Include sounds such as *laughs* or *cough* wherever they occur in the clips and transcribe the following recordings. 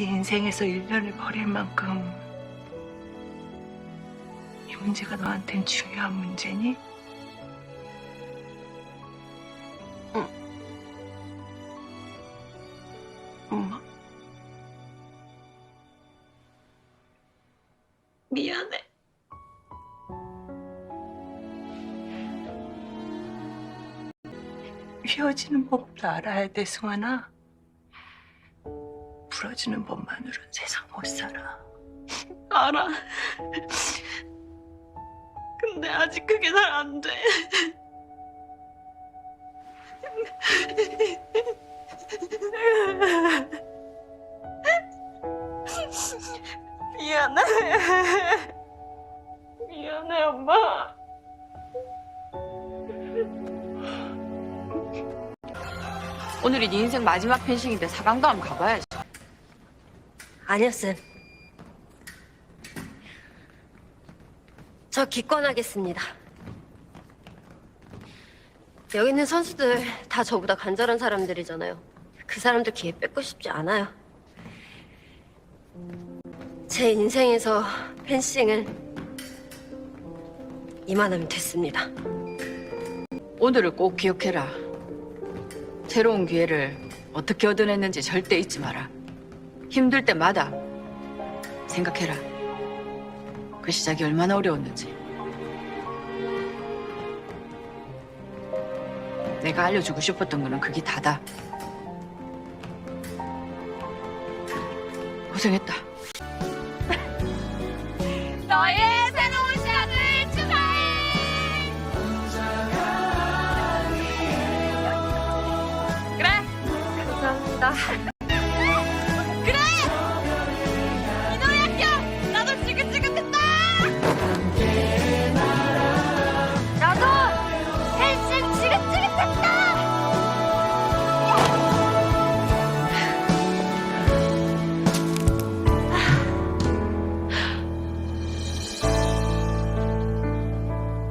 네 인생에서 1년을 버릴 만큼 이 문제가 너한텐 중요한 문제니? 엄마. 미안해. 휘어지는 법도 알아야 돼, 승환아. 부러지는 법만으로는 세상 못 살아. *laughs* 알아. 근데 아직 그게 잘 안 돼. *laughs* 미안해. 미안해, 엄마. 오늘이 네 인생 마지막 펜싱인데 사강도 한번 가봐야지. 아니요, 쌤. 저 기권하겠습니다. 여기 있는 선수들 다 저보다 간절한 사람들이잖아요. 그 사람들 기회 뺏고 싶지 않아요. 제 인생에서 펜싱은 이만하면 됐습니다. 오늘을 꼭 기억해라. 새로운 기회를 어떻게 얻어냈는지 절대 잊지 마라. 힘들 때마다 생각해라. 그 시작이 얼마나 어려웠는지. 내가 알려주고 싶었던 거는 그게 다다. 고생했다. *laughs* 너의 새로운 시작을 축하해! 그래! 감사합니다.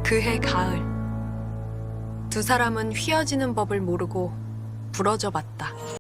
그해 가을 두 사람은 휘어지는 법을 모르고 부러져 봤다.